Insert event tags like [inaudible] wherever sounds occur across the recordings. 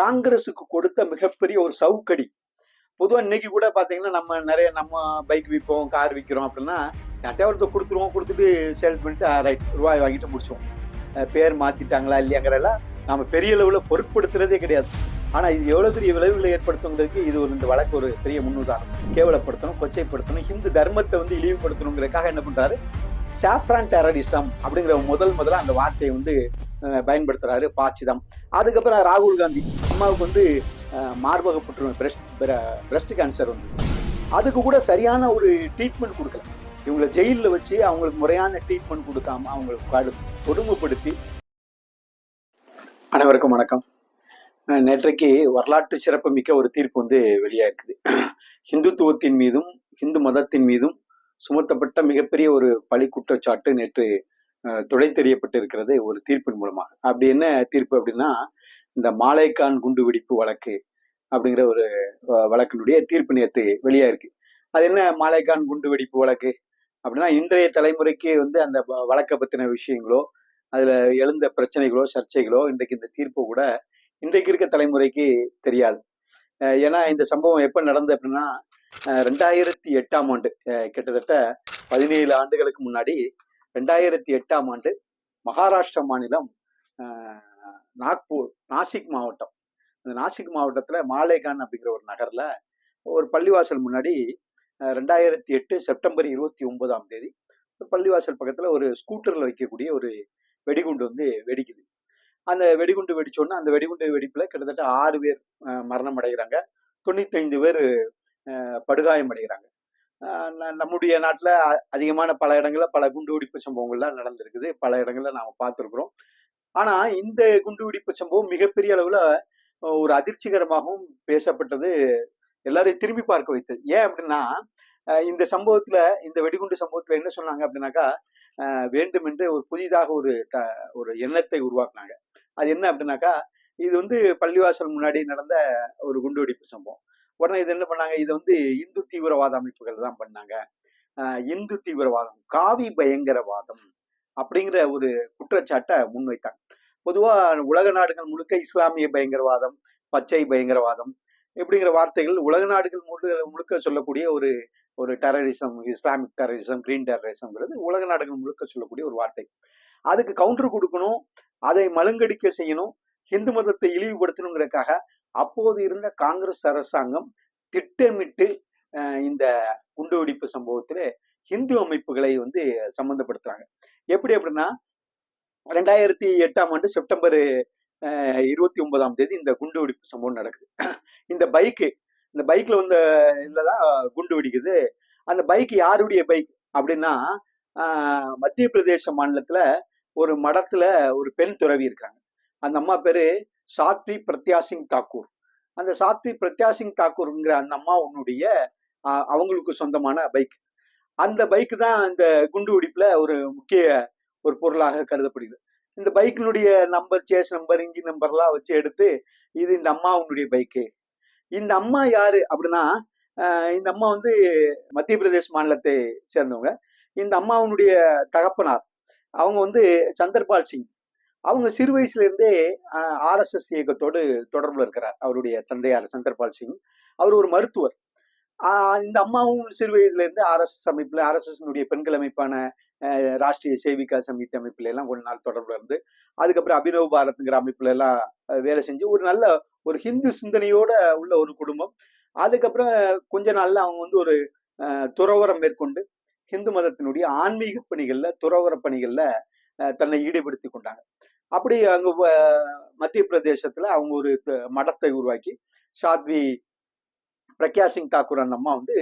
காங்கிரஸுக்கு கொடுத்த மிகப்பெரிய ஒரு சவுக்கடி. பொதுவாக இன்னைக்கு கூட பார்த்தீங்கன்னா நம்ம நிறைய நம்ம பைக் விற்போம் கார் விற்கிறோம் அப்படின்னா யார்ட்டையா ஒருத்தர் கொடுத்துருவோம் கொடுத்துட்டு சேல் பண்ணிட்டு ரைட் ரூபாய் வாங்கிட்டு முடிச்சோம் பேர் மாத்திட்டாங்களா இல்லையாங்கிறதெல்லாம் நாம பெரிய அளவில் பொருட்படுத்துறதே கிடையாது. ஆனா இது எவ்வளவு பெரிய விளைவுகளை ஏற்படுத்துங்கிறதுக்கு இது ஒரு இந்த வழக்கு ஒரு பெரிய முன்னுதாரணம். கேவலப்படுத்தணும் கொச்சைப்படுத்தணும் ஹிந்து தர்மத்தை வந்து இழிவுபடுத்தணுங்கிறதுக்காக என்ன பண்றாரு? சாஃப்ரான் டெரரிசம் அப்படிங்கிற முதல் முதல்ல அந்த வார்த்தையை வந்து அஹ், பயன்படுத்துறாரு பாச்சிதம். அதுக்கப்புறம் ராகுல் காந்தி. அம்மாவுக்கு வந்து மார்பக புற்றுநோய் பிரஸ்ட் பிரஸ்ட் கேன்சர் வந்து. அதுக்கு கூட சரியான ஒரு ட்ரீட்மெண்ட் கொடுக்கல. இவங்களை ஜெயிலில் வச்சு அவங்களுக்கு முறையான ட்ரீட்மெண்ட் கொடுக்காம அவங்களுக்கு கடு- கொடுமைப்படுத்தி. அனைவருக்கும் வணக்கம். நேற்றைக்கு வரலாற்று சிறப்பு மிக்க ஒரு தீர்ப்பு வந்து வெளியாயிருக்குது. [clears throat] ஹிந்துத்துவத்தின் மீதும் ஹிந்து மதத்தின் மீதும் சுமத்தப்பட்ட மிகப்பெரிய ஒரு பழி குற்றச்சாட்டு நேற்று துடை தெரியப்பட்டிருக்கிறது ஒரு தீர்ப்பின் மூலமாக. அப்படி என்ன தீர்ப்பு அப்படின்னா இந்த மாலைக்கான் குண்டு வெடிப்பு வழக்கு அப்படிங்கிற ஒரு வழக்கினுடைய தீர்ப்பு நேற்று வெளியாயிருக்கு. அது என்ன மாலைக்கான் குண்டு வெடிப்பு வழக்கு அப்படின்னா இன்றைய தலைமுறைக்கு வந்து அந்த வ- வழக்கை பத்தின விஷயங்களோ அதுல எழுந்த பிரச்சனைகளோ சர்ச்சைகளோ இன்றைக்கு இந்த தீர்ப்பு கூட இன்றைக்கு இருக்க தலைமுறைக்கு தெரியாது. ஏன்னா இந்த சம்பவம் எப்ப நடந்தது அப்படின்னா ரெண்டாயிரத்தி எட்டாம் ஆண்டு கிட்டத்தட்ட பதினேழு ஆண்டுகளுக்கு முன்னாடி ரெண்டாயிரத்தி எட்டாம் ஆண்டு மகாராஷ்டிரா மாநிலம் நாக்பூர் நாசிக் மாவட்டம். அந்த நாசிக் மாவட்டத்தில் மாலேகான் அப்படிங்கிற ஒரு நகரில் ஒரு பள்ளிவாசல் முன்னாடி ரெண்டாயிரத்தி எட்டு செப்டம்பர் இருபத்தி ஒன்பதாம் தேதி பள்ளிவாசல் பக்கத்தில் ஒரு ஸ்கூட்டரில் வைக்கக்கூடிய ஒரு வெடிகுண்டு வந்து வெடிக்குது. அந்த வெடிகுண்டு வெடிச்சோன்னா அந்த வெடிகுண்டு வெடிப்பில் கிட்டத்தட்ட ஆறு பேர் மரணம் அடைகிறாங்க. தொண்ணூத்தைந்து பேர் படுகாயம் அடைகிறாங்க. ந- நம்முடைய நாட்டில் அ- அதிகமான பல இடங்களில் பல குண்டு வெடிப்பு சம்பவங்கள்லாம் நடந்திருக்குது. பல இடங்களில் நாம் பார்த்துருக்குறோம். ஆனால் இந்த குண்டு வெடிப்பு சம்பவம் மிகப்பெரிய அளவில் ஒரு அதிர்ச்சிகரமாகவும் பேசப்பட்டது எல்லாரையும் திரும்பி பார்க்க வைத்தது ஏன் அப்படின்னா இந்த சம்பவத்துல இந்த வெடிகுண்டு சம்பவத்துல என்ன சொன்னாங்க அப்படின்னாக்கா வேண்டுமென்று ஒரு புதிதாக ஒரு த- ஒரு எண்ணத்தை உருவாக்குனாங்க. அது என்ன அப்படின்னாக்கா இது வந்து பள்ளிவாசல் முன்னாடி நடந்த ஒரு குண்டுவெடிப்பு சம்பவம். உடனே இது என்ன பண்ணாங்க? இது வந்து இந்து தீவிரவாத அமைப்புகள் தான் பண்ணாங்க. இந்து தீவிரவாதம் காவி பயங்கரவாதம் அப்படிங்கிற ஒரு குற்றச்சாட்டை முன்வைத்தாங்க. பொதுவா உலக நாடுகள் முழுக்க இஸ்லாமிய பயங்கரவாதம் பச்சை பயங்கரவாதம் இப்படிங்கிற வார்த்தைகள் உலக நாடுகள் முழுக்க முழுக்க சொல்லக்கூடிய ஒரு ஒரு டெரரிசம் இஸ்லாமிக் டெரரிசம் கிரீன் டெரரிசம்ங்கிறது உலக நாடுகள் முழுக்க சொல்லக்கூடிய ஒரு வார்த்தை. அதுக்கு கவுண்டர் கொடுக்கணும் அதை மழுங்கடிக்க செய்யணும் ஹிந்து மதத்தை இழிவுபடுத்தணுங்கிறதுக்காக அப்போது இருந்த காங்கிரஸ் அரசாங்கம் திட்டமிட்டு இந்த குண்டுவெடிப்பு சம்பவத்தில் ஹிந்து அமைப்புகளை வந்து சம்மந்தப்படுத்துறாங்க எப்படி அப்படின்னா ரெண்டாயிரத்தி எட்டாம் ஆண்டு செப்டம்பர் அஹ், இருபத்தி ஒன்பதாம் தேதி இந்த குண்டு வெடிப்பு சம்பவம் நடக்குது. இந்த பைக்கு இந்த பைக்ல வந்த இதுலதான் குண்டு வெடிக்குது. அந்த பைக் யாருடைய பைக் அப்படின்னா ஆஹ், மத்திய பிரதேச மாநிலத்துல ஒரு மடத்துல ஒரு பெண் துறவி இருக்காங்க. அந்த அம்மா பேரு சாத்வி பிரத்யா சிங் தாக்கூர். அந்த சாத்வி பிரத்யா சிங் தாக்கூர்ங்கிற அந்த அம்மா உன்னுடைய அவங்களுக்கு சொந்தமான பைக். அந்த பைக் தான் இந்த குண்டு வெடிப்புல ஒரு முக்கிய ஒரு பொருளாக கருதப்படுகிறது. இந்த பைக்கினுடைய நம்பர் சேஸ் நம்பர் இன்ஜின் நம்பர்லாம் வச்சு எடுத்து இது இந்த அம்மாவுடைய பைக்கு. இந்த அம்மா யாரு அப்படின்னா இந்த அம்மா வந்து மத்திய பிரதேஷ் மாநிலத்தை சேர்ந்தவங்க. இந்த அம்மாவுடைய தகப்பனார். அவங்க வந்து சந்தர்பால் சிங். அவங்க சிறு வயசுல இருந்தே ஆர்எஸ்எஸ் இயக்கத்தோடு தொடர்புல இருக்கிறார். அவருடைய தந்தையார் சந்தர்பால் சிங். அவர் ஒரு மருத்துவர். ஆஹ் இந்த அம்மாவும் சிறு வயதுல இருந்து ஆர்எஸ்எஸ் அமைப்புல ஆர்எஸ்எஸ்னுடைய பெண்கள் அமைப்பான ராஷ்டிரிய சேவிகா சமிதி அமைப்புல எல்லாம் கொஞ்ச நாள் தொடர்புல இருந்து அதுக்கப்புறம் அபினவ் பாரத்ங்கிற அமைப்புல எல்லாம் வேலை செஞ்சு ஒரு நல்ல ஒரு ஹிந்து சிந்தனையோட உள்ள ஒரு குடும்பம். அதுக்கப்புறம் கொஞ்ச நாள்ல அவங்க வந்து ஒரு துறவரம் மேற்கொண்டு ஹிந்து மதத்தினுடைய ஆன்மீக பணிகள்ல துறவர பணிகள்ல தன்னை ஈடுபடுத்தி கொண்டாங்க. அப்படி அங்க மத்திய பிரதேசத்துல அவங்க ஒரு மடத்தை உருவாக்கி சாத்வி பிரக்யா சிங் தாக்கூர் அந்த அம்மா வந்து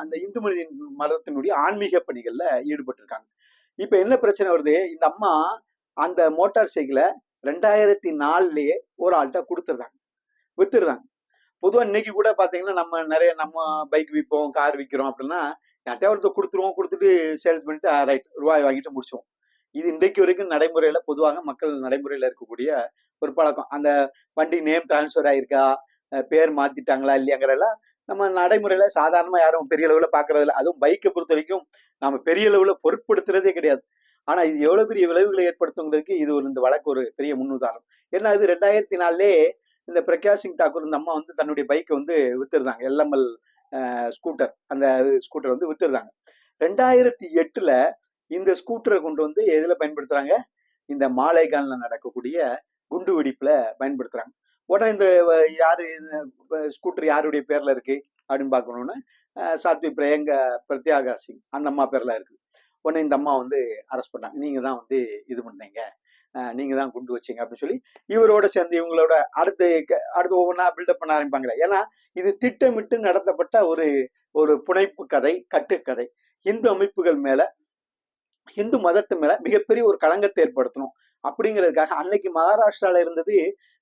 அந்த இந்து மத மதத்தினுடைய ஆன்மீக பணிகள்ல ஈடுபட்டிருக்காங்க. இப்ப என்ன பிரச்சனை வருது? இந்த அம்மா அந்த மோட்டார் சைக்கிளை ரெண்டாயிரத்தி நாலுலயே ஒரு ஆள்கிட்ட கொடுத்துருந்தாங்க. வித்துருந்தாங்க. பொதுவா இன்னைக்கு கூட பாத்தீங்கன்னா நம்ம நிறைய நம்ம பைக் விற்போம் கார் விற்கிறோம் அப்படின்னா யார்ட்டையா ஒருத்தர் கொடுத்துருவோம் கொடுத்துட்டு சேல் பண்ணிட்டு ரைட் ரூபாய் வாங்கிட்டு முடிச்சுவோம் இது இன்றைக்கு வரைக்கும் நடைமுறையில பொதுவாக மக்கள் நடைமுறையில இருக்கக்கூடிய ஒரு பழக்கம். அந்த வண்டி நேம் டிரான்ஸ்ஃபர் ஆயிருக்கா? அஹ் பேர் மாத்திட்டாங்களா இல்லையாங்கிறதெல்லாம் நம்ம நடைமுறையில சாதாரணமா யாரும் பெரிய அளவுல பாக்குறது இல்ல அதுவும் பைக்கை பொறுத்த வரைக்கும் நாம பெரிய அளவுல பொருட்படுத்துறதே கிடையாது. ஆனா இது எவ்வளவு பெரிய விளைவுகளை ஏற்படுத்துங்கிறதுக்கு இது ஒரு இந்த வழக்கு ஒரு பெரிய முன்னுதாரணம். ஏன்னா இது ரெண்டாயிரத்தி நாலுலே இந்த பிரகாஷ் சிங் தாக்கூர் இந்த அம்மா வந்து தன்னுடைய பைக்கை வந்து வித்துருந்தாங்க. எல்எம்எல் ஸ்கூட்டர் அந்த ஸ்கூட்டர் வந்து வித்துருந்தாங்க. ரெண்டாயிரத்தி எட்டுல இந்த ஸ்கூட்டரை கொண்டு வந்து எதில் பயன்படுத்துறாங்க? இந்த மாலைகாலில் நடக்கக்கூடிய குண்டு வெடிப்பில் பயன்படுத்துறாங்க. உடனே இந்த யார் ஸ்கூட்டர் யாருடைய பேரில் இருக்கு? அப்படின்னு பார்க்கணுன்னு சாத்வி பிரியங்கா பிரத்யாகா சிங் அந்த அம்மா பேரில் இருக்குது உடனே இந்த அம்மா வந்து அரெஸ்ட் பண்ணாங்க. நீங்கள் தான் வந்து இது பண்ணீங்க. நீங்கள் தான் குண்டு வச்சீங்க. அப்படின்னு சொல்லி இவரோட சேர்ந்து இவங்களோட அடுத்து அடுத்து ஒவ்வொன்றா பில்டப் பண்ண ஆரம்பிப்பாங்களே. ஏன்னா இது திட்டமிட்டு நடத்தப்பட்ட ஒரு ஒரு புனைப்பு கதை கட்டுக்கதை. இந்து அமைப்புகள் மேலே இந்து மதத்து மேல மிகப்பெரிய ஒரு களங்கத்தை ஏற்படுத்தணும். அப்படிங்கிறதுக்காக அன்னைக்கு மகாராஷ்டிரால இருந்தது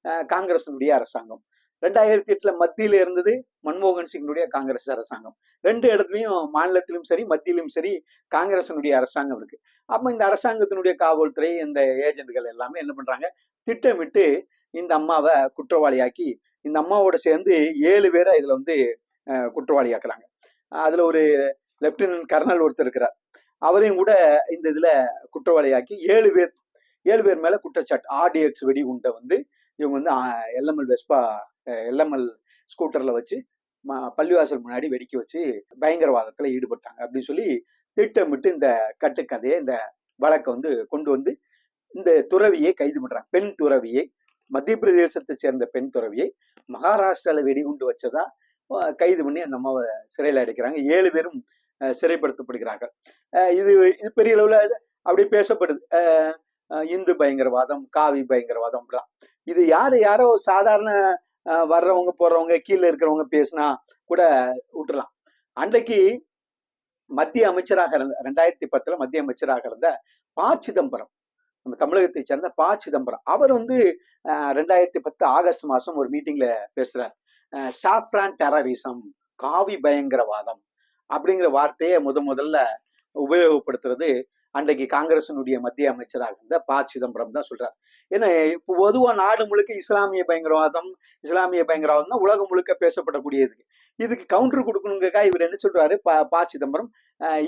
அஹ், காங்கிரஸினுடைய அரசாங்கம். ரெண்டாயிரத்தி எட்டுல மத்தியில இருந்தது மன்மோகன் சிங்கினுடைய காங்கிரஸ் அரசாங்கம். ரெண்டு இடத்துலயும் மாநிலத்திலும் சரி மத்தியிலும் சரி காங்கிரசனுடைய அரசாங்கம் இருக்கு. அப்ப இந்த அரசாங்கத்தினுடைய காவல்துறை இந்த ஏஜென்ட்கள் எல்லாமே என்ன பண்றாங்க? திட்டமிட்டு இந்த அம்மாவை குற்றவாளியாக்கி இந்த அம்மாவோட சேர்ந்து ஏழு பேரை இதுல வந்து குற்றவாளியாக்குறாங்க. அதுல ஒரு லெப்டினன்ட் கர்னல் ஒருத்தர் இருக்கிறார். அவரையும் கூட இந்த இதுல குற்றவாளியாக்கி ஏழு பேர் ஏழு பேர் மேல குற்றச்சாட்டு. ஆர்டிஎக்ஸ் வெடிகுண்டை வந்து இவங்க வந்து எல்எம்எல் வெஸ்பா எல்எம்எல் ஸ்கூட்டர்ல வச்சு பள்ளிவாசல் முன்னாடி வெடிக்க வச்சு பயங்கரவாதத்துல ஈடுபட்டாங்க அப்படின்னு சொல்லி திட்டமிட்டு இந்த கட்டுக்கதையை இந்த வழக்கை வந்து கொண்டு வந்து இந்த துறவியை கைது பண்றாங்க. பெண் துறவியை மத்திய பிரதேசத்தை சேர்ந்த பெண் துறவியை மகாராஷ்டிரால வெடிகுண்டு வச்சதா கைது பண்ணி அந்த அம்மாவை சிறையில் அடைக்கிறாங்க. ஏழு பேரும் சிறைப்படுத்தப்படுகிறார்கள். அஹ், இது இது பெரிய அளவில் அப்படி பேசப்படுது. அஹ், இந்து பயங்கரவாதம் காவி பயங்கரவாதம் அப்படிலாம் இது யாரு யாரோ சாதாரண வர்றவங்க போறவங்க கீழே இருக்கிறவங்க பேசினா கூட விட்டுறலாம். அன்றைக்கு மத்திய அமைச்சராக இருந்த ரெண்டாயிரத்தி பத்துல மத்திய அமைச்சராக இருந்த பா. சிதம்பரம் நம்ம தமிழகத்தை சேர்ந்த பா. சிதம்பரம் அவர் வந்து ரெண்டாயிரத்தி பத்து ஆகஸ்ட் மாசம் ஒரு மீட்டிங்ல பேசுறார். சாப்ரான் டெரரிசம் காவி பயங்கரவாதம். அப்படிங்கிற வார்த்தையை முத முதல்ல உபயோகப்படுத்துறது அன்றைக்கு காங்கிரசினுடைய மத்திய அமைச்சராக இருந்த ப. சிதம்பரம் தான் சொல்றார். ஏன்னா இப்போ பொதுவாக நாடு முழுக்க இஸ்லாமிய பயங்கரவாதம் இஸ்லாமிய பயங்கரவாதம் தான் உலகம் முழுக்க பேசப்படக்கூடியது. இதுக்கு கவுண்டர் கொடுக்கணுங்கக்கா இவர் என்ன சொல்றாரு? ப. ப. சிதம்பரம்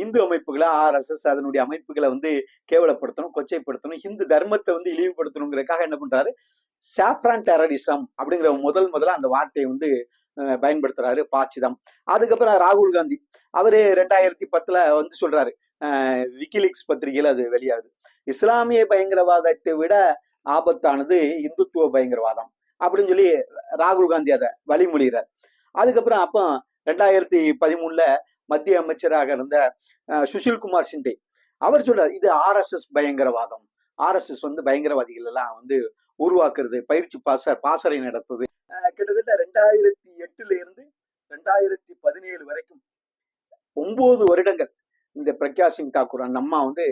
இந்து அமைப்புகளை ஆர்எஸ்எஸ் அதனுடைய அமைப்புகளை வந்து கேவலப்படுத்தணும் கொச்சைப்படுத்தணும் இந்து தர்மத்தை வந்து இழிவுபடுத்தணுங்கிறக்காக என்ன பண்றாரு? சாஃப்ரான் டெரரிசம் அப்படிங்கிற முதல் முதல்ல அந்த வார்த்தையை வந்து பயன்படுத்துறாரு பாச்சிதம். அதுக்கப்புறம் ராகுல் காந்தி. அவரு ரெண்டாயிரத்தி பத்துல வந்து சொல்றாரு அஹ், விக்கிலீக்ஸ் பத்திரிகையில அது வெளியாகுது. இஸ்லாமிய பயங்கரவாதத்தை விட ஆபத்தானது இந்துத்துவ பயங்கரவாதம் அப்படின்னு சொல்லி ராகுல் காந்தி அதை வழிமொழிகிறார் அதுக்கப்புறம் அப்போ ரெண்டாயிரத்தி பதிமூணுல மத்திய அமைச்சராக இருந்த அஹ், சுஷில் குமார் சிண்டே அவர் சொல்றார் இது ஆர்எஸ்எஸ் பயங்கரவாதம். ஆர்எஸ்எஸ் வந்து பயங்கரவாதிகள் எல்லாம் வந்து உருவாக்குறது பயிற்சி பாச பாசறை நடத்துது. கிட்டத்தட்ட ரெண்டாயிரத்தி எட்டுல இருந்து ரெண்டாயிரத்தி பதினேழு வரைக்கும் ஒன்பது வருடங்கள் இந்த பிரக்யா சிங் தாக்கூர் அந்த அம்மா வந்து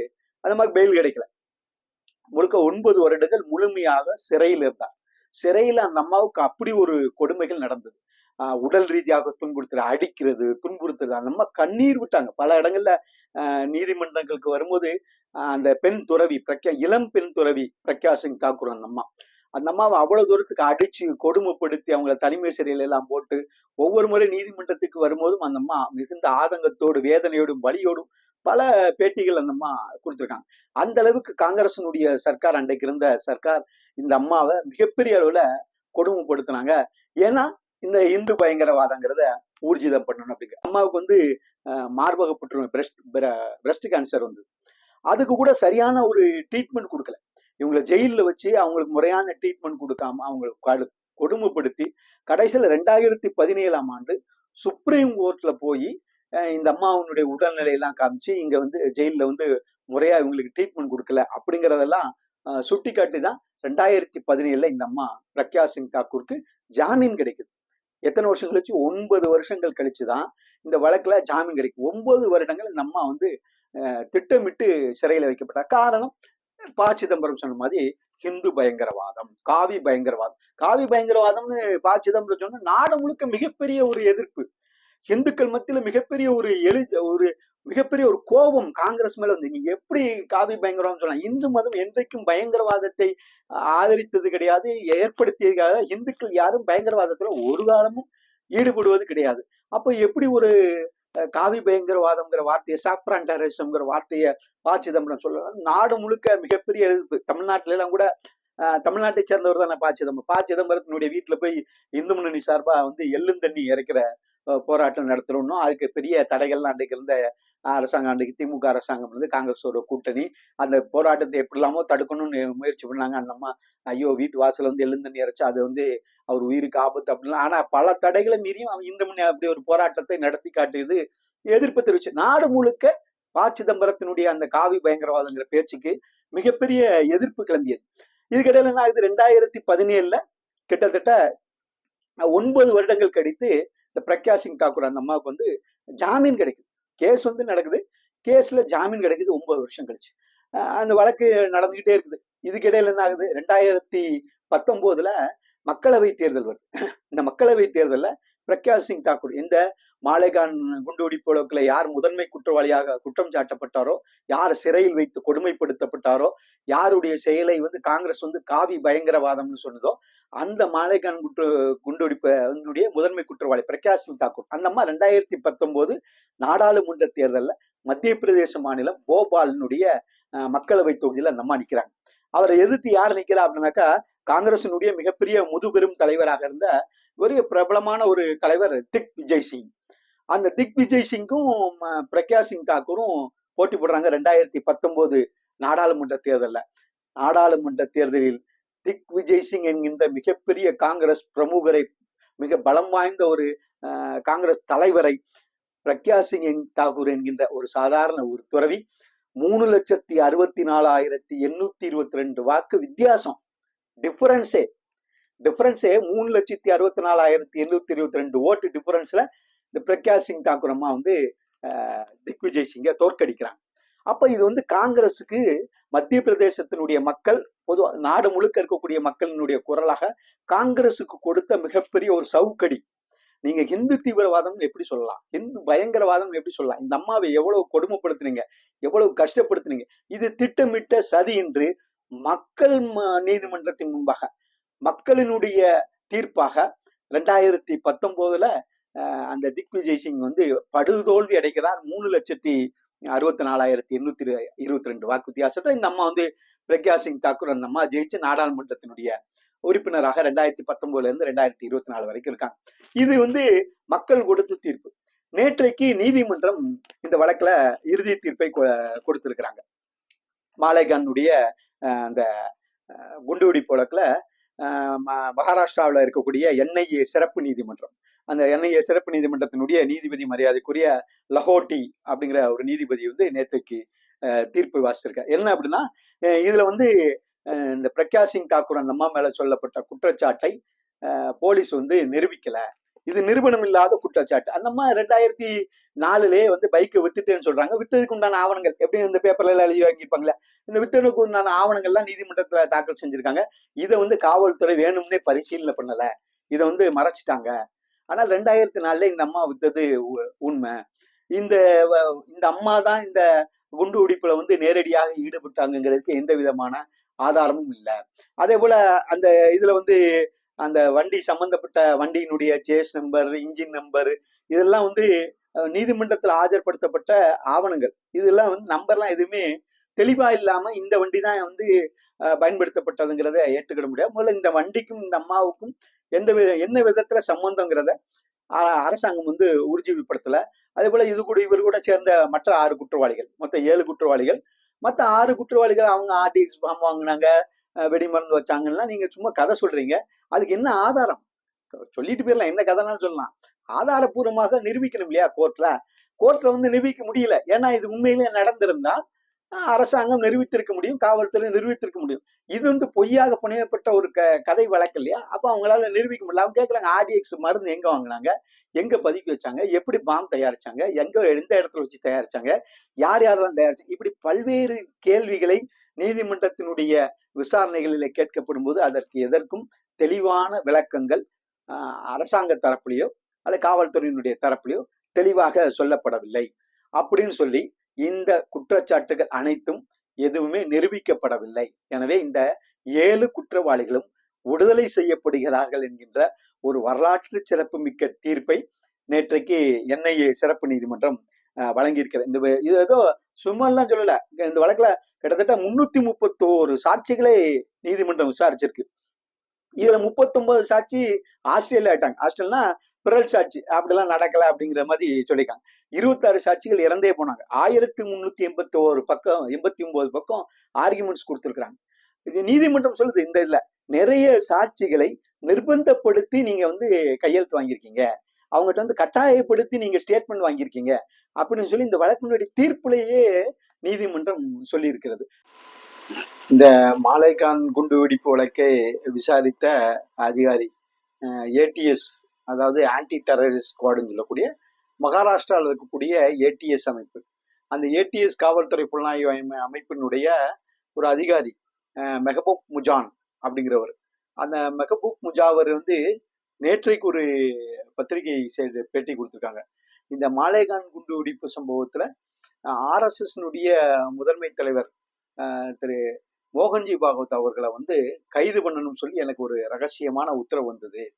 அந்த மாதிரி பெயில் கிடைக்கல. முழுக்க ஒன்பது வருடங்கள் முழுமையாக சிறையில் இருந்தார். சிறையில அந்த அம்மாவுக்கு அப்படி ஒரு கொடுமைகள் நடந்தது. உடல் ரீதியாக துன்புறுத்துறது அடிக்கிறது துன்புறுத்துறது அந்த அம்மா கண்ணீர் விட்டாங்க. பல இடங்கள்ல நீதிமன்றங்களுக்கு வரும்போது அந்த பெண் துறவி பிரக்யா இளம் பெண் துறவி பிரக்யா சிங் தாக்கூர் அந்த அம்மா. அந்த அம்மாவை அவ்வளவு தூரத்துக்கு அடிச்சு கொடுமைப்படுத்தி அவங்கள தனிமை சிறையில எல்லாம் போட்டு ஒவ்வொரு முறை நீதிமன்றத்துக்கு வரும்போதும் அந்த அம்மா மிகுந்த ஆதங்கத்தோடு வேதனையோடும் வலியோடும் பல பேட்டிகள் அந்த அம்மா கொடுத்துருக்காங்க. அந்த அளவுக்கு காங்கிரசினுடைய சர்க்கார் அன்றைக்கு இருந்த சர்க்கார் இந்த அம்மாவை மிகப்பெரிய அளவுல கொடுமைப்படுத்தினாங்க. ஏன்னா இந்த இந்து பயங்கரவாதங்கிறத ஊர்ஜிதம் பண்ணணும் அப்படிங்க அம்மாவுக்கு வந்து மார்பக புற்றுநோய் பிரஸ்ட் பிரஸ்ட் கேன்சர் வந்து அதுக்கு கூட சரியான ஒரு ட்ரீட்மெண்ட் கொடுக்கல. இவங்களை ஜெயிலில் வச்சு அவங்களுக்கு முறையான ட்ரீட்மெண்ட் கொடுக்காம அவங்களுக்கு கொடுமைப்படுத்தி கடைசியில் ரெண்டாயிரத்தி பதினேழாம் ஆண்டு சுப்ரீம் கோர்ட்ல போய் இந்த அம்மாவுடைய உடல்நிலையெல்லாம் காமிச்சு இங்க வந்து ஜெயிலில் வந்து முறையா இவங்களுக்கு ட்ரீட்மெண்ட் கொடுக்கல அப்படிங்கிறதெல்லாம் சுட்டி காட்டி தான் ரெண்டாயிரத்தி பதினேழுல இந்த அம்மா பிரக்யா சிங் தாக்கூருக்கு ஜாமீன் கிடைக்குது. எத்தனை வருஷம் கழிச்சு? ஒன்பது வருஷங்கள் கழிச்சு தான் இந்த வழக்குல ஜாமீன் கிடைக்கும். ஒன்பது வருடங்கள் இந்த அம்மா வந்து திட்டமிட்டு சிறையில வைக்கப்பட்டார். காரணம் ப. சிதம்பரம் சொன்ன மாதிரி ஹிந்து பயங்கரவாதம் காவி பயங்கரவாதம். காவி பயங்கரவாதம்னு ப. சிதம்பரம் சொன்ன நாடு முழுக்க மிகப்பெரிய ஒரு எதிர்ப்பு. இந்துக்கள் மத்தியில மிகப்பெரிய ஒரு எழு ஒரு மிகப்பெரிய ஒரு கோபம் காங்கிரஸ் மேல வந்து. நீங்க எப்படி காவி பயங்கரவாதம் சொல்லலாம். இந்து மதம் என்றைக்கும் பயங்கரவாதத்தை ஆதரித்தது கிடையாது ஏற்படுத்தியது கிடையாது. இந்துக்கள் யாரும் பயங்கரவாதத்துல ஒரு காலமும் ஈடுபடுவது கிடையாது. அப்போ எப்படி ஒரு காவி பயங்கரவாதம்ங்கிற வார்த்தையை சாப்ரான் டெரரிசம்ங்கிற வார்த்தையை பா சிதம்பரம் சொல்லலாம். நாடு முழுக்க மிகப்பெரிய எதிர்ப்பு தமிழ்நாட்டில எல்லாம் கூட ஆஹ் தமிழ்நாட்டை சேர்ந்தவர் தானே பா சிதம்பரம் பா சிதம்பரத்தினுடைய வீட்டுல போய் இந்து முன்னணி சார்பா வந்து எள்ளும் தண்ணி இறைக்கிற போராட்டம் நடத்துறோம்னோ அதுக்கு பெரிய தடைகள்லாம் அன்றைக்கு இருந்த அரசாங்கம் அன்றைக்கு திமுக அரசாங்கம் வந்து காங்கிரஸோட கூட்டணி. அந்த போராட்டத்தை எப்படி இல்லாமோ தடுக்கணும்னு முயற்சி பண்ணாங்க. அந்த அம்மா ஐயோ வீட்டு வாசல்ல வந்து எழுந்து இறைச்சா அது வந்து அவர் உயிருக்கு ஆபத்து அப்படிலாம். ஆனா பல தடைகளை மீறியும் அவன் இந்த மணி அப்படி ஒரு போராட்டத்தை நடத்தி காட்டியது எதிர்ப்பு தெரிவிச்சு. நாடு முழுக்க ப. சிதம்பரத்தினுடைய அந்த காவி பயங்கரவாதங்கிற பேச்சுக்கு மிகப்பெரிய எதிர்ப்பு கிளம்பியது. இதுக்கிடையில என்ன ஆகுது? ரெண்டாயிரத்தி பதினேழுல கிட்டத்தட்ட ஒன்பது வருடங்கள் கழித்து இந்த பிரக்யா சிங் தாக்கூர் அந்த அம்மாவுக்கு வந்து ஜாமீன் கிடைக்குது. கேஸ் வந்து நடக்குது. கேஸ்ல ஜாமீன் கிடைக்குது ஒன்பது வருஷம் கழிச்சு. அந்த வழக்கு நடந்துகிட்டே இருக்குது. இதுக்கிடையில என்ன ஆகுது? ரெண்டாயிரத்தி பத்தொன்பதுல மக்களவை தேர்தல் வருது. இந்த மக்களவை தேர்தல்ல பிரக்யா சிங் தாக்கூர். இந்த மாலேகான் குண்டுவெடிப்பு வழக்குல யார் முதன்மை குற்றவாளியாக குற்றம் சாட்டப்பட்டாரோ யார் சிறையில் வைத்து கொடுமைப்படுத்தப்பட்டாரோ யாருடைய செயலை வந்து காங்கிரஸ் வந்து காவி பயங்கரவாதம்னு சொன்னதோ அந்த மாலேகான் குற்ற குண்டுவெடிப்பு முதன்மை குற்றவாளி பிரக்யா சிங் தாக்கூர். அந்த அம்மா ரெண்டாயிரத்தி பத்தொன்பது நாடாளுமன்ற தேர்தல்ல மத்திய பிரதேச மாநிலம் போபாலினுடைய மக்களவை தொகுதியில் அந்த அம்மா நிற்கிறாங்க. அவரை எதிர்த்து யார் நிற்கிறா அப்படின்னாக்கா காங்கிரசினுடைய மிகப்பெரிய முதுபெரும் தலைவராக இருந்த ஒரு பிரபலமான ஒரு தலைவர் திக் விஜய் சிங். அந்த திக் விஜய் சிங்கும் பிரக்யா சிங் தாக்கூரும் போட்டி போடுறாங்க ரெண்டாயிரத்தி பத்தொன்பது நாடாளுமன்ற தேர்தல்ல. நாடாளுமன்ற தேர்தலில் திக் விஜய் சிங் என்கின்ற மிகப்பெரிய காங்கிரஸ் பிரமுகரை மிக பலம் வாய்ந்த ஒரு காங்கிரஸ் தலைவரை பிரக்யா சிங் தாகூர் என்கின்ற ஒரு சாதாரண ஒரு துறவி மூணு லட்சத்தி அறுபத்தி நாலாயிரத்தி எண்ணூத்தி இருபத்தி ரெண்டு வாக்கு வித்தியாசம். டிஃபரன்ஸே டிஃபரன்ஸே மூணு லட்சத்தி அறுபத்தி நாலாயிரத்தி எண்ணூத்தி இருபத்தி ரெண்டு ஓட்டு டிஃபரன்ஸ்ல இந்த பிரக்யா சிங் தாக்கூர் அம்மா வந்து திக்விஜய் சிங்கை தோற்கடிக்கிறாங்க. அப்ப இது வந்து காங்கிரஸுக்கு மத்திய பிரதேசத்தினுடைய மக்கள் பொதுவாக நாடு முழுக்க இருக்கக்கூடிய மக்களினுடைய குரலாக காங்கிரஸுக்கு கொடுத்த மிகப்பெரிய ஒரு சவுக்கடி. நீங்க ஹிந்து தீவிரவாதம் எப்படி சொல்லலாம்? ஹிந்து பயங்கரவாதம் எப்படி சொல்லலாம்? இந்த அம்மாவை எவ்வளவு கொடுமைப்படுத்துனீங்க? எவ்வளவு கஷ்டப்படுத்துனீங்க? இது திட்டமிட்ட சதி என்று மக்கள் ம- நீதிமன்றத்தின் முன்பாக மக்களினுடைய தீர்ப்பாக ரெண்டாயிரத்தி பத்தொன்பதுல அஹ், அந்த திக்விஜய் சிங் வந்து படுதோல்வி அடைகிறார். மூணு லட்சத்தி அறுபத்தி நாலாயிரத்தி எண்ணூத்தி இருபத்தி ரெண்டு வாக்கு வித்தியாசத்துல இந்த அம்மா வந்து பிரக்யா சிங் தாக்கூர் அந்த அம்மா ஜெயிச்சு நாடாளுமன்றத்தினுடைய உறுப்பினராக ரெண்டாயிரத்தி பத்தொன்பதுல இருந்து ரெண்டாயிரத்தி இருபத்தி நாலு வரைக்கும் இருக்காங்க. இது வந்து மக்கள் கொடுத்த தீர்ப்பு. நேற்றைக்கு நீதிமன்றம் இந்த வழக்குல இறுதி தீர்ப்பை கொ- கொடுத்திருக்கிறாங்க. மாலேகானுடைய அஹ், அந்த அஹ், குண்டுவெடிப்பு வழக்குல மகாராஷ்டிராவில் ம- இருக்கக்கூடிய என்ஐஏ சிறப்பு நீதிமன்றம். அந்த என்ஐஏ சிறப்பு நீதிமன்றத்தினுடைய நீதிபதி மரியாதைக்குரிய லஹோட்டி அப்படிங்கிற ஒரு நீதிபதி வந்து நேற்றைக்கு தீர்ப்பு வாசிச்சிருக்கார். என்ன அப்படின்னா இதுல வந்து இந்த பிரக்யா சிங் தாக்கூர் அந்த அம்மா மேல சொல்லப்பட்ட குற்றச்சாட்டை போலீஸ் வந்து நிரூபிக்கல. இது நிரூபணம் இல்லாத குற்றச்சாட்டு. அந்த அம்மா ரெண்டாயிரத்தி நாலுலயே வந்து பைக்கை வித்துட்டேன்னு சொல்றாங்க. வித்ததுக்கு உண்டான ஆவணங்கள் எப்படி இந்த பேப்பர்ல எல்லாம் எழுதி வாங்கிப்பாங்களே இந்த வித்ததுக்கு உண்டான ஆவணங்கள்லாம் நீதிமன்றத்துல தாக்கல் செஞ்சிருக்காங்க. இதை வந்து காவல்துறை வேணும்னே பரிசீலனை பண்ணல. இதை வந்து மறைச்சிட்டாங்க. ஆனால் ரெண்டாயிரத்தி நாலுல இந்த அம்மா வித்தது உ- உண்மை. இந்த இந்த அம்மா தான் இந்த குண்டு வெடிப்புல வந்து நேரடியாக ஈடுபட்டாங்கிறதுக்கு எந்த விதமான ஆதாரமும் இல்லை. அதே போல அந்த இதுல வந்து அந்த வண்டி சம்பந்தப்பட்ட வண்டியினுடைய சேஸ் நம்பர் இன்ஜின் நம்பர் இதெல்லாம் வந்து நீதிமன்றத்தில் ஆஜர்படுத்தப்பட்ட ஆவணங்கள். இதெல்லாம் வந்து நம்பர்லாம் எதுவுமே தெளிவா இல்லாம இந்த வண்டி தான் வந்து பயன்படுத்தப்பட்டதுங்கிறத ஏற்றுக்கிட முடியாது. முதல்ல இந்த வண்டிக்கும் இந்த அம்மாவுக்கும் எந்த வித என்ன விதத்துல சம்பந்தங்கிறத அரசாங்கம் வந்து உறுதிப்படுத்தல. அதே போல இது கூட இவர் கூட சேர்ந்த மற்ற ஆறு குற்றவாளிகள் மொத்தம் ஏழு குற்றவாளிகள் மற்ற ஆறு குற்றவாளிகள் அவங்க ஆர்டிஎக்ஸ் பாம் வாங்கினாங்க வெடி வெடிமருந்து வச்சாங்கன்னா நீங்க சும்மா கதை சொல்றீங்க. அதுக்கு என்ன ஆதாரம்? சொல்லிட்டு போயிடலாம் என்ன கதைனாலும் சொல்லலாம். ஆதாரபூர்வமாக நிரூபிக்கணும் இல்லையா கோர்ட்ல கோர்ட்ல வந்து நிரூபிக்க முடியல. ஏன்னா இது உண்மையிலே நடந்திருந்தால் அரசாங்கம் நிரூபித்திருக்க முடியும் காவல்துறை நிரூபித்திருக்க முடியும். இது வந்து பொய்யாக புனையப்பட்ட ஒரு க கதை வழக்கு இல்லையா? அப்போ அவங்களால நிரூபிக்க முடியல. அவங்க கேட்குறாங்க ஆர்டிஎக்ஸ் மருந்து எங்க வாங்கினாங்க? எங்க பதுக்கி வச்சாங்க? எப்படி பாம் தயாரிச்சாங்க? எங்க எந்த இடத்துல வச்சு தயாரிச்சாங்க? யார் யாரெல்லாம் தயாரிச்சாங்க இப்படி பல்வேறு கேள்விகளை நீதிமன்றத்தினுடைய விசாரணைகளில் கேட்கப்படும் போது அதற்கு எதற்கும் தெளிவான விளக்கங்கள் ஆஹ், அரசாங்க தரப்புலையோ அல்ல காவல்துறையினுடைய தரப்புலையோ தெளிவாக சொல்லப்படவில்லை. அப்படின்னு சொல்லி இந்த குற்றச்சாட்டுகள் அனைத்தும் எதுவுமே நிரூபிக்கப்படவில்லை. எனவே இந்த ஏழு குற்றவாளிகளும் விடுதலை செய்யப்படுகிறார்கள் என்கின்ற ஒரு வரலாற்று சிறப்புமிக்க தீர்ப்பை நேற்றைக்கு என்ஐஏ சிறப்பு நீதிமன்றம் அஹ், வழங்கியிருக்கிற இந்த இது ஏதோ சும்மாலாம் சொல்லல. இந்த வழக்குல கிட்டத்தட்ட முன்னூத்தி முப்பத்தோரு சாட்சிகளை நீதிமன்றம் விசாரிச்சிருக்கு. இதுல முப்பத்தொன்பது சாட்சி ஆஸ்திரேலியா ஆயிட்டாங்க. ஆஸ்திரேலியா பிறல் சாட்சி அப்படிலாம் நடக்கல அப்படிங்கிற மாதிரி சொல்லியிருக்காங்க. இருபத்தாறு சாட்சிகள் இறந்தே போனாங்க. ஆயிரத்தி முன்னூத்தி எண்பத்தி ஒரு பக்கம் எண்பத்தி ஒன்பது பக்கம் ஆர்குமெண்ட்ஸ் கொடுத்துருக்காங்க இது நீதிமன்றம் சொல்லுது இந்த இதுல நிறைய சாட்சிகளை நிர்பந்தப்படுத்தி நீங்க வந்து கையெழுத்து வாங்கியிருக்கீங்க. அவங்ககிட்ட வந்து கட்டாயப்படுத்தி நீங்க ஸ்டேட்மெண்ட் வாங்கியிருக்கீங்க. அப்படின்னு சொல்லி இந்த வழக்கினுடைய தீர்ப்புலேயே நீதிமன்றம் சொல்லியிருக்கிறது. இந்த மாலைகான் குண்டு வெடிப்பு வழக்கை விசாரித்த அதிகாரி ஏடிஎஸ் அதாவது ஆன்டி டெரரிஸ்ட் ஸ்குவாடுன்னு சொல்லக்கூடிய மகாராஷ்டிராவில் இருக்கக்கூடிய ஏடிஎஸ் அமைப்பு. அந்த ஏடிஎஸ் காவல்துறை புலனாய்வு அமை- அமைப்பினுடைய ஒரு அதிகாரி மெஹபூப் முஜான் அப்படிங்கிறவர். அந்த மெஹபூப் முஜாவர் வந்து நேற்றைக்கு ஒரு பத்திரிகை செய்து பேட்டி கொடுத்துருக்காங்க. இந்த மாலேகான் குண்டு வெடிப்பு சம்பவத்தில் ஆர்எஸ்எஸ்னுடைய முதன்மை தலைவர் திரு மோகன்ஜி பாகவத் அவர்களை வந்து கைது பண்ணணும்னு சொல்லி எனக்கு ஒரு ரகசியமான உத்தரவு வந்தது.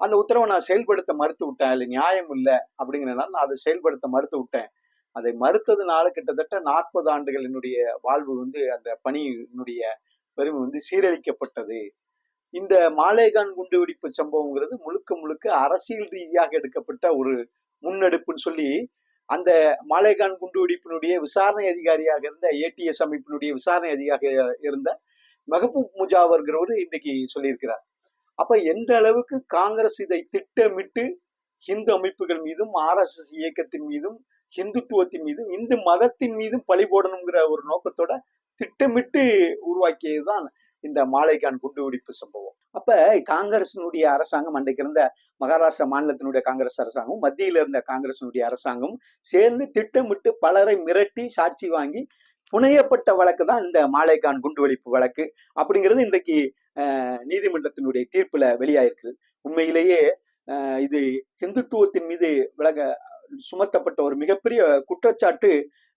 அந்த உத்தரவை நான் செயல்படுத்த மறுத்து விட்டேன் இல்லை நியாயம் இல்லை அப்படிங்கிறனால நான் அதை செயல்படுத்த மறுத்து விட்டேன் அதை மறுத்ததுனால கிட்டத்தட்ட நாற்பது ஆண்டுகள் என்னுடைய வாழ்வு வந்து அந்த பணியினுடைய பெருமை வந்து சீரழிக்கப்பட்டது. இந்த மாலேகான் குண்டு வெடிப்பு சம்பவங்கிறது முழுக்க முழுக்க அரசியல் ரீதியாக எடுக்கப்பட்ட ஒரு முன்னெடுப்புன்னு சொல்லி அந்த மாலேகான் குண்டு வெடிப்பினுடைய விசாரணை அதிகாரியாக இருந்த ஏடிஎஸ் அமைப்பினுடைய விசாரணை அதிகாரியாக இருந்த மெஹபூப் முஜாவர்கிறவரு இன்னைக்கு சொல்லியிருக்கிறார். அப்ப எந்த அளவுக்கு காங்கிரஸ் இதை திட்டமிட்டு இந்து அமைப்புகள் மீதும் ஆர்எஸ்எஸ் இயக்கத்தின் மீதும் இந்துத்துவத்தின் மீதும் இந்து மதத்தின் மீதும் பழி போடணுங்கிற ஒரு நோக்கத்தோட திட்டமிட்டு உருவாக்கியதுதான் இந்த மாலைகான் குண்டுவெடிப்பு சம்பவம். அப்ப காங்கிரசினுடைய அரசாங்கம் அன்றைக்கு இருந்த மகாராஷ்டிரா மாநிலத்தினுடைய காங்கிரஸ் அரசாங்கம் மத்தியில இருந்த காங்கிரசினுடைய அரசாங்கம் சேர்ந்து திட்டமிட்டு பலரை மிரட்டி சாட்சி வாங்கி புனையப்பட்ட வழக்கு தான் இந்த மாலைகான் குண்டு வெடிப்பு வழக்கு அப்படிங்கிறது இன்றைக்கு அஹ், நீதிமன்றத்தினுடைய தீர்ப்புல வெளியாயிருக்கு. உண்மையிலேயே இது ஹிந்துத்துவத்தின் மீது விலக சுமத்தப்பட்ட ஒரு மிகப்பெரிய குற்றச்சாட்டு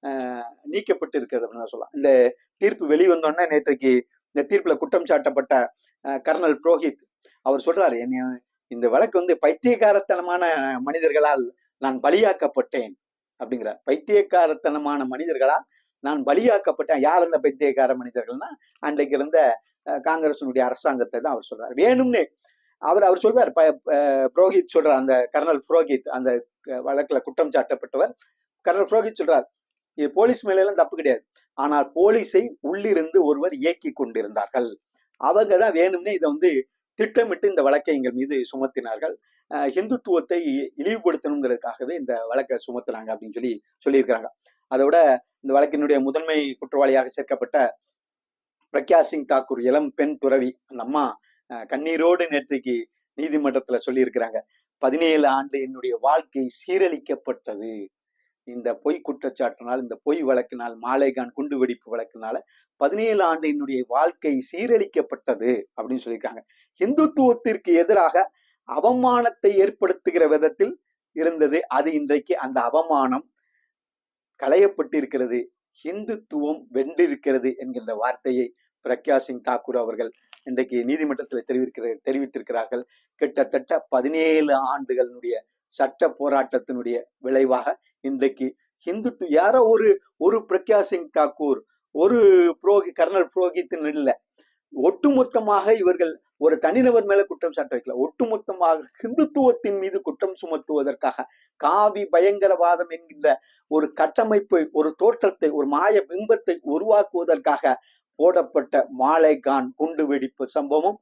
அஹ், நீக்கப்பட்டு இருக்கிறது அப்படின்னு சொல்லலாம். இந்த தீர்ப்பு வெளிவந்தோடனே நேற்றைக்கு இந்த தீர்ப்புல குற்றம் சாட்டப்பட்ட அஹ், கர்னல் புரோஹித் அவர் சொல்றாரு என்னை இந்த வழக்கு வந்து பைத்தியக்காரத்தனமான மனிதர்களால் நான் பலியாக்கப்பட்டேன் அப்படிங்கிறார். பைத்தியக்காரத்தனமான மனிதர்களால் நான் பலியாக்கப்பட்டேன். யார் அந்த பைத்தியக்கார மனிதர்கள்னா அன்றைக்கு இருந்த அஹ், அரசாங்கத்தை தான் அவர் சொல்றாரு. வேணும்னே அவர் அவர் சொல்றார். புரோஹித் சொல்றார். அந்த கர்னல் புரோஹித் அந்த வழக்குல குற்றம் சாட்டப்பட்டவர். கர்னல் புரோஹித் சொல்றார் இது போலீஸ் மேல எல்லாம் தப்பு கிடையாது. ஆனால் போலீஸை உள்ளிருந்து ஒருவர் இயக்கி கொண்டிருந்தார்கள். அவங்க தான் வேணும்னே இதை வந்து திட்டமிட்டு இந்த வழக்கை எங்கள் மீது சுமத்தினார்கள். அஹ், இழிவுபடுத்தணுங்கிறதுக்காகவே இந்த வழக்கை சுமத்துறாங்க அப்படின்னு சொல்லி சொல்லியிருக்கிறாங்க. அதோட இந்த வழக்கினுடைய முதன்மை குற்றவாளியாக சேர்க்கப்பட்ட பிரக்யா சிங் தாக்கூர் இளம் பெண் துறவி. அந்த அம்மா அஹ், கண்ணீரோடு நேற்றைக்கு நீதிமன்றத்துல சொல்லியிருக்கிறாங்க. பதினேழு ஆண்டு என்னுடைய வாழ்க்கை சீரழிக்கப்பட்டது. இந்த பொய் குற்றச்சாட்டினால் இந்த பொய் வழக்கினால் மாலைகான் குண்டு வெடிப்பு வழக்கினால பதினேழு ஆண்டு என்னுடைய வாழ்க்கை சீரழிக்கப்பட்டது அப்படின்னு சொல்லியிருக்காங்க. இந்துத்துவத்திற்கு எதிராக அவமானத்தை ஏற்படுத்துகிற விதத்தில் இருந்தது. அது இன்றைக்கு அந்த அவமானம். களையப்பட்டிருக்கிறது. ஹிந்துத்துவம் வென்றிருக்கிறது என்கின்ற வார்த்தையை பிரக்யா சிங் தாக்கூர் அவர்கள் இன்றைக்கு நீதிமன்றத்தில் தெரிவிக்கிற தெரிவித்திருக்கிறார்கள். கிட்டத்தட்ட பதினேழு ஆண்டுகளினுடைய சட்ட போராட்டத்தினுடைய விளைவாக இன்றைக்கு இந்துத்து யாரோ ஒரு ஒரு பிரக்யா சிங் தாக்கூர் ஒரு புரோகி கர்னல் புரோகித்தின் இல்லை. ஒட்டுமொத்தமாக இவர்கள் ஒரு தனிநபர் மேல குற்றம் சாட்ட வைக்கல. ஒட்டுமொத்தமாக ஹிந்துத்துவத்தின் மீது குற்றம் சுமத்துவதற்காக காவி பயங்கரவாதம் என்கின்ற ஒரு கட்டமைப்பை ஒரு தோற்றத்தை ஒரு மாய பிம்பத்தை உருவாக்குவதற்காக போடப்பட்ட மாலைகான் குண்டு வெடிப்பு சம்பவம்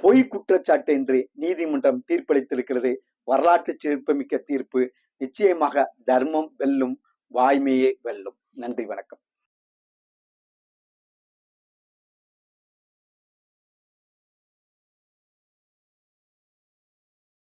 பொய் குற்றச்சாட்டு என்று நீதிமன்றம் தீர்ப்பளித்திருக்கிறது. வரலாற்று சிறப்புமிக்க தீர்ப்பு. நிச்சயமாக தர்மம் வெல்லும் வாய்மையே வெல்லும். நன்றி வணக்கம்.